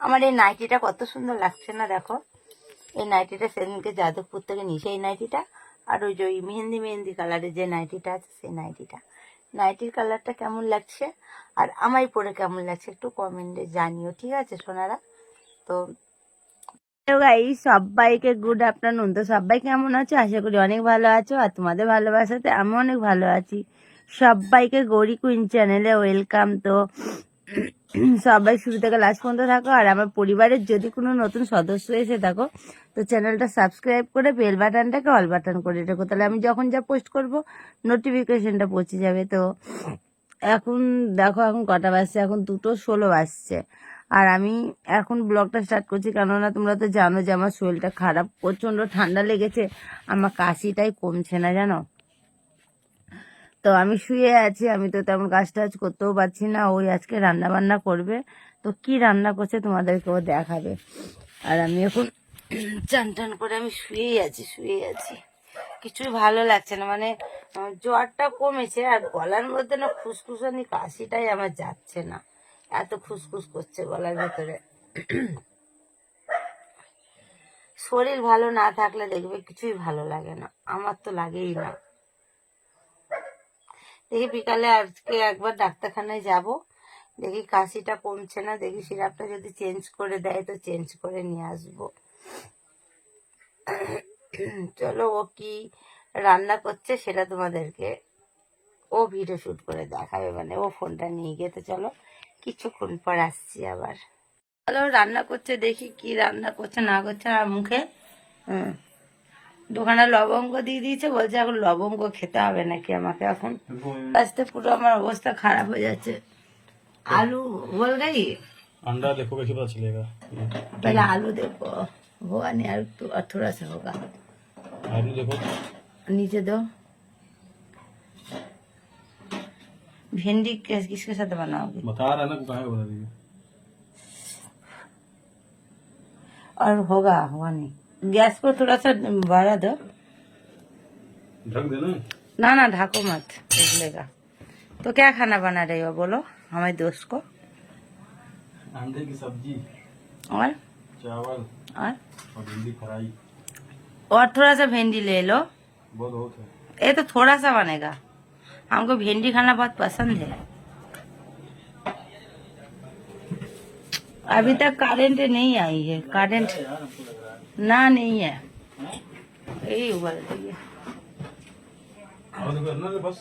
আমার এই নাইটিটা কত সুন্দর লাগছে না দেখো? এই নাইটিটা সেদিনকে যাদবপুর থেকে নিয়েছে এই নাইটিটা। আর ওই যে ওই মেহেন্দি মেহেন্দি কালারের যে নাইটিটা আছে সেই নাইটিটা। নাইটির কালারটা কেমন লাগছে? আর আমায় পরে কেমন লাগছে একটু কমেন্টে জানিও, ঠিক আছে সোনারা? তো সবাইকে গুড আফটারনুন তো সবাই কেমন আছো? আশা করি অনেক ভালো আছো। আর তোমাদের ভালোবাসাতে আমি অনেক ভালো আছি। সবাইকে গৌরী কুইন চ্যানেলে ওয়েলকাম তো সবাই শুরু থেকে লাস্ট পর্যন্ত থাকো, আর আমার পরিবারের যদি কোনো নতুন সদস্য এসে থাকো, তো চ্যানেলটা সাবস্ক্রাইব করে বেল বাটনটাকে অল বাটন করে রেখো। তাহলে আমি যখন যা পোস্ট করব নোটিফিকেশনটা পৌঁছে যাবে। তো এখন দেখো, এখন কটা বাজছে? এখন দুটো ষোলো বাজছে। আর আমি এখন ব্লগটা স্টার্ট করছি, কেননা তোমরা তো জানো যে আমার শরীরটা খারাপ, প্রচণ্ড ঠান্ডা লেগেছে। আমার কাশিটাই কমছে না, জানো? তো আমি শুয়ে আছি, আমি তো তেমন কাজ টাজ করতেও পারছি না, ওই আজকে রান্না বান্না করবে। তো কি রান্না করছে তোমাদেরকেও দেখাবে। আর আমি এখন চান টান করে আমি শুয়েই আছি শুয়েই আছি। কিছুই ভালো লাগছে না মানে জ্বরটা কমেছে আর গলার মধ্যে না খুসখুসানি, কাশিটাই আমার যাচ্ছে না। এত খুসখুস করছে গলার ভেতরে। শরীর ভালো না থাকলে দেখবে কিছুই ভালো লাগে না। আমার তো লাগেই না। দেখি বিকালে আজকে একবার ডাক্তারখানায় যাব। দেখি কাশিটা কমছে না, দেখি সিরাপটা যদি চেঞ্জ করে দেয় তো চেঞ্জ করে নিয়ে আসব। চলো ও কি রান্না করছে সেটা তোমাদেরকে ও ভিডিও শুট করে দেখাবে মানে ও ফোনটা নিয়ে গিয়ে তো চলো কিছুক্ষণ পর আসছি আবার। চলো রান্না করছে, দেখি কি রান্না করছে, না করছে আর মুখে। হুম। দোকানে লবঙ্গ দিয়ে দিয়েছে বলছে এখন লবঙ্গ খেতে হবে নাকি আমাকে এখন আস্তে পুরো আমার অবস্থা খারাপ হয়ে যাচ্ছে आलू बोल गई अंडा देखो कैसे पता चलेगा ये पहले आलू देखो होगा नहीं आलू तो और थोड़ा सा होगा आलू देखो नीचे दो भिंडी किस किसके साथ बनाओगे बता रहा है ना कहाँ बता रही है और होगा होगा नहीं गैस को थोड़ा सा बढ़ा दो। ढक देना ना ना ढाको मत निकलेगा तो क्या खाना बना रही हो बोलो हमारे दोस्त को? अंडे की सब्ज़ी और? चावल और? और भिंडी फ्राई। और थोड़ा सा भिंडी ले लो। बहुत बहुत है। ये तो थोड़ा सा बनेगा। हमको भिंडी खाना बहुत पसंद है। अभी तक करंट नहीं आई है। करंट यार हमको लग रहा है ना नहीं है यही उबल रही है और देखो ना बस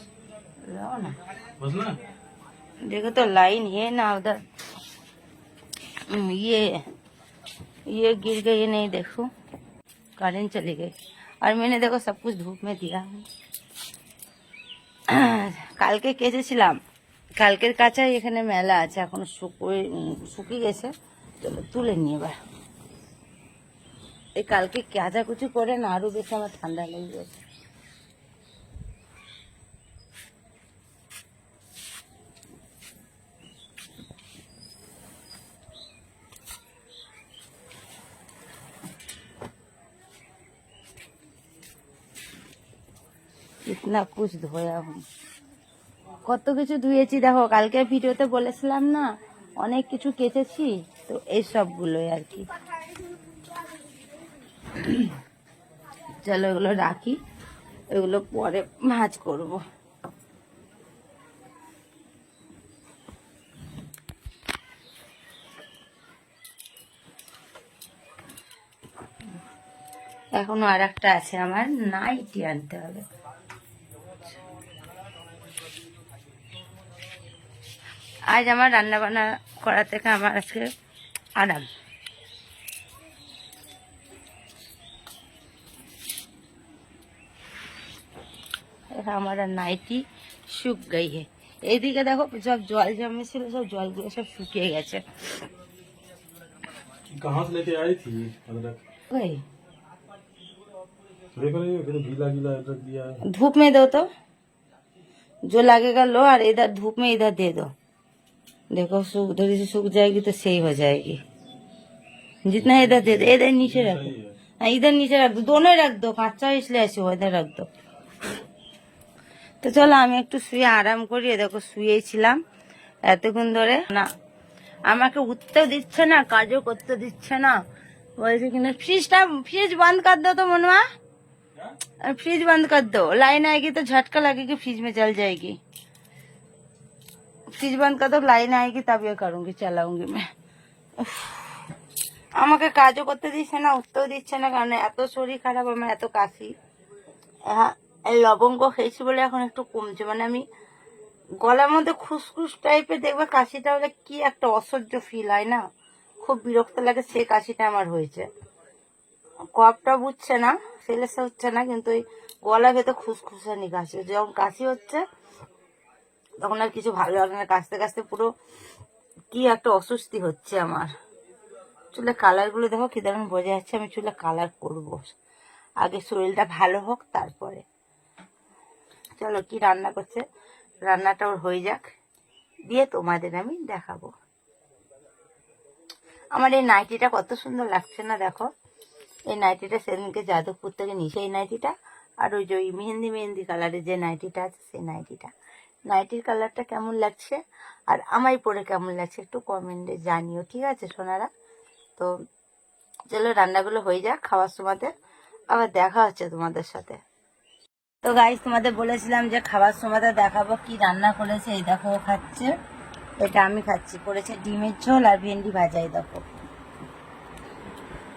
लो ना बस ना देखो तो लाइन है ना उधर हम्म, ये ये गिर गई नहीं देखो करंट चली गई और मैंने देखो सब कुछ धूप में दिया है কালকে কেচেছিলাম কালকের কাঁচাই এখানে মেলা আছে এখন শুকোয় উম, শুকিয়ে গেছে চলো তুলে নিয়ে এবার এই কালকে কাচাকুচি করে না, আরও বেশি আমার ঠান্ডা লেগে গেছে। ইতনা কুছ ধোয়া হুম কত কিছু ধুয়েছি, দেখো কালকে ভিডিওতে বলেছিলাম না, অনেক কিছু কেচেছি, তো এই সবগুলোই আর কি। চলো এগুলো রাখি, এগুলো পরে ভাজ করব। এখনও আর একটা আছে আমার, নাইটি আনতে হবে। আজ আমার রান্না বান্না করা থেকে আমার আজকে আরাম। এটা আমার আর নাইটি শুক গই হে এইদিকে দেখো সব জল জমেছিল সব জলগুলো সব শুকিয়ে গেছে कहाँ से लेके आई थी अदरक ওই देखो नहीं कितना गीला गीला अदरक दिया है धूप में दो तो जो लगेगा लो और इधर धूप में इधर दे दो देखो सूख उधर से सूख जाएगी तो सही हो जाएगी जितना इधर दे दो इधर नीचे रख दो सही है हाँ, इधर नीचे रख दो दोनों ही रख दो কাঁচা इसलिए ऐसे हो इधर रख दो তো চলো আমি একটু শুয়ে আরাম করি। দেখো শুয়েছিলাম এতক্ষণ ধরে। না, আমাকে উঠতেও দিচ্ছে না, কাজও করতে দিচ্ছে না। বলছে কিনা ফ্রিজটা, ফ্রিজ বন্ধ কর দো তো মনে হয় ফ্রিজ বন্ধ কর দো। লাইন लाइन তো ঝটকা লাগে কি ফ্রিজ মে চল যায়গি ফ্রিজ বন্ধ কর দো লাইন आएगी तब ये करूंगी चलाऊंगी মে। আমাকে কাজও করতে দিচ্ছে না, উঠতেও দিচ্ছে না, কারণ এত শরীর খারাপ, আমার এত কাশি। হ্যাঁ লবঙ্গ খেয়েছি বলে এখন একটু কমছে। মানে আমি গলার মধ্যে খুসখুস টাইপের দেখবে কাশিটা হলে কি একটা অসহ্য ফিল হয় না? খুব বিরক্ত লাগে সে কাশিটা আমার হয়েছে। কপটা বুঝছে না, সেলেসে হচ্ছে না, কিন্তু ওই গলা ভেতর খুসখুসানি কাশি। যখন কাশি হচ্ছে, তখন আর কিছু ভালো লাগে না। কাশতে কাশতে পুরো কি একটা অস্বস্তি হচ্ছে আমার। চুলে কালারগুলো দেখো কি দারুণ বোঝা যাচ্ছে। আমি চুলে কালার করব। আগে শরীরটা ভালো হোক, তারপরে। চলো কি রান্না করছে। রান্নাটা ওর হয়ে যাক। দিয়ে তোমাদের আমি দেখাবো। আমার এই নাইটিটা কত সুন্দর লাগছে না দেখো। এই নাইটিটা সেদিনকে যাদবপুর থেকে নিই এই নাইটিটা। আর ওই যে ওই মেহেন্দি মেহেন্দি কালারের যে নাইটিটা আছে সেই নাইটিটা। নাইটির কালারটা কেমন লাগছে? আর আমায় পরে কেমন লাগছে একটু কমেন্টে জানিও, ঠিক আছে সোনারা? তো চলো রান্নাগুলো হয়ে যাক, খাওয়ার সময়তে আবার দেখা হচ্ছে তোমাদের সাথে। তো গাইজ তোমাদের বলেছিলাম যে খাবার সময়তে দেখাবো, কি রান্না করেছে, এই দেখো খাচ্ছে। এটা আমি খাচ্ছি, করেছে ডিমের ঝোল আর ভেন্ডি ভাজা, এই দেখো।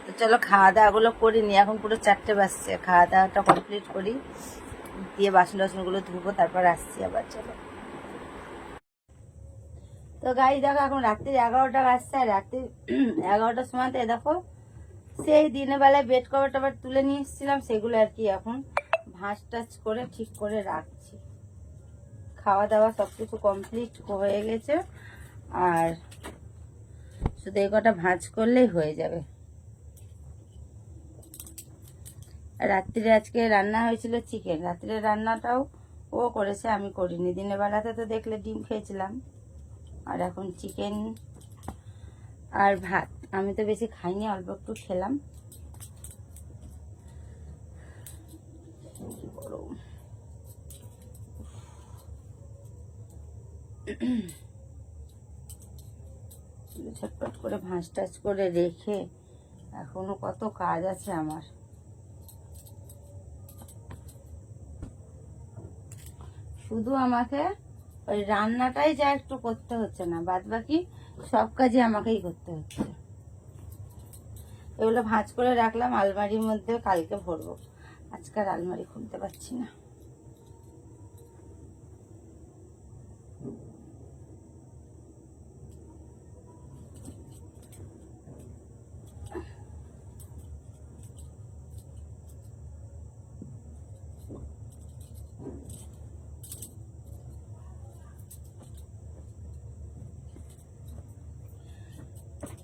তো চলো খাওয়া দাওয়াগুলো করি নি এখন পুরো চারটে বাজছে। খাওয়া দাওয়াটা কমপ্লিট করি, দিয়ে বাসন টাসনগুলো ধুবো, তারপর আসছি আবার, চলো। তো গাড়ি দেখো এখন রাত্রি এগারোটা বাজছে, আর রাত্রি এগারোটার সময়তে দেখো, সেই দিনের বেলায় বেড কভার টভার তুলে নিয়ে এসেছিলাম, সেগুলো আর কি এখন। ভাঁজ টাচ করে ঠিক করে রাখছি। খাওয়া দাওয়া সব কিছু কমপ্লিট হয়ে গেছে, আর শুধু এই কটা ভাঁজ করলেই হয়ে যাবে। রাত্রিরে আজকে রান্না হয়েছিল চিকেন রাত্রে রান্নাটাও ও করেছে, আমি করিনি। দিনের বেলাতে তো দেখলে ডিম খেয়েছিলাম, আর এখন চিকেন আর ভাত। আমি তো বেশি খাইনি, অল্প একটু খেলাম কি গরম। ছটপট করে ভাঁজ টাজ করে রেখে এখনও কত কাজ আছে আমার। শুধু আমাকে ওই রান্নাটাই যা একটু করতে হচ্ছে না বাদ বাকি সব কাজই আমাকেই করতে হচ্ছে। এগুলো ভাঁজ করে রাখলাম, আলমারির মধ্যে কালকে ভরবো। আজকাল আলমারি খুলতে পারছি না।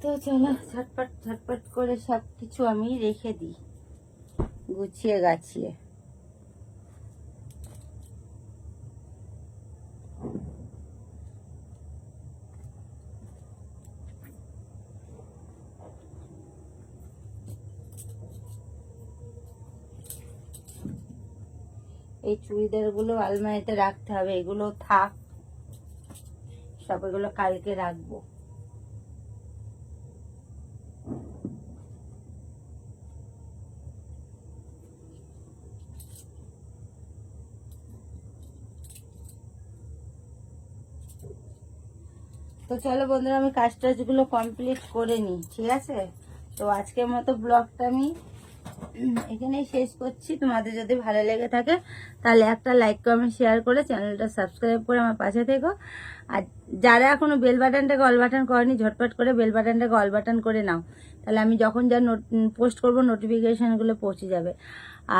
তো চলো ঝটপট ঝটপট করে সব কিছু আমি রেখে দিই। গুছিয়ে গাছিয়ে। এই চুড়িদারগুলো আলমারিতে রাখতে হবে এগুলো থাক। সব এগুলো কালকে রাখব। তো চলো বন্ধুরা, আমি কাজ টাজগুলো কমপ্লিট করে নিই, ঠিক আছে? তো আজকের মতো ব্লগটা আমি এখানেই শেষ করছি। তোমাদের যদি ভালো লেগে থাকে, তাহলে একটা লাইক কমেন্ট শেয়ার করে চ্যানেলটা সাবস্ক্রাইব করে আমার পাশে থেকো। আর যারা এখনও বেল বাটনটাকে অল বাটন করেনি, ঝটপট করে বেল বাটনটাকে অল বাটন করে নাও। তাহলে আমি যখন যা পোস্ট করব নোটিফিকেশানগুলো পৌঁছে যাবে।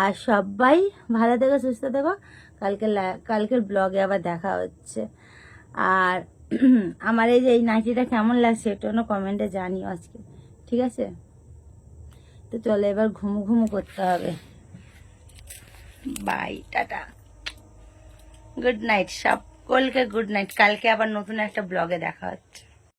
আর সবাই ভালো থেকো, সুস্থ থেকো। কালকে কালকের ব্লগে আবার দেখা হচ্ছে। আর আমার এই যে এই নাইটিটা কেমন লাগছে একটু কমেন্টে জানিও আজকে, ঠিক আছে? তো চলো এবার ঘুমু ঘুমু করতে হবে। Bye tata. গুড নাইট সকলকে গুড নাইট কালকে আবার নতুন একটা ব্লগে দেখা হচ্ছে।